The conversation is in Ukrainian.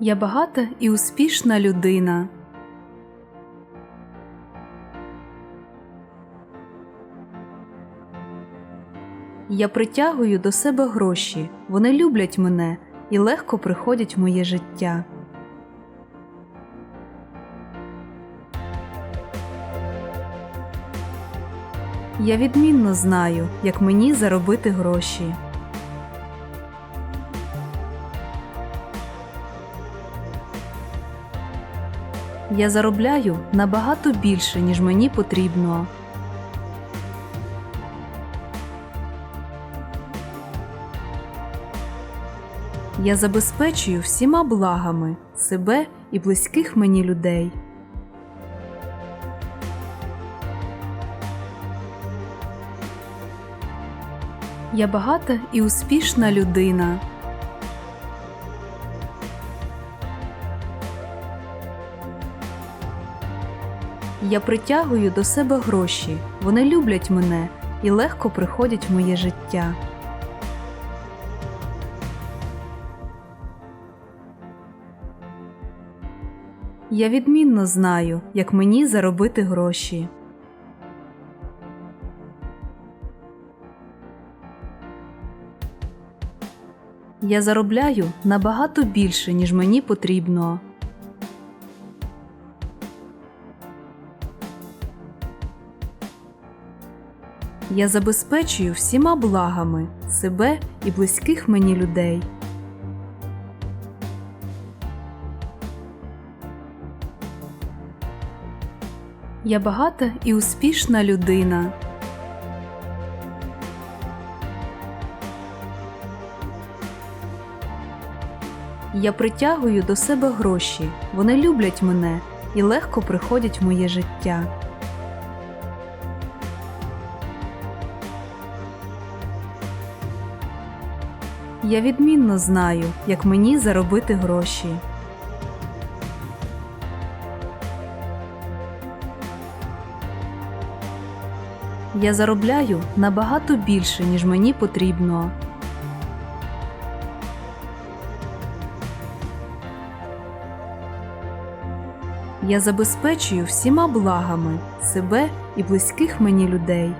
Я багата і успішна людина. Я притягую до себе гроші, вони люблять мене і легко приходять в моє життя. Я відмінно знаю, як мені заробити гроші. Я заробляю набагато більше, ніж мені потрібно. Я забезпечую всіма благами себе і близьких мені людей. Я багата і успішна людина. Я притягую до себе гроші, вони люблять мене і легко приходять в моє життя. Я відмінно знаю, як мені заробити гроші. Я заробляю набагато більше, ніж мені потрібно. Я забезпечую всіма благами себе і близьких мені людей. Я багата і успішна людина. Я притягую до себе гроші, вони люблять мене і легко приходять в моє життя. Я відмінно знаю, як мені заробити гроші. Я заробляю набагато більше, ніж мені потрібно. Я забезпечую всіма благами себе і близьких мені людей.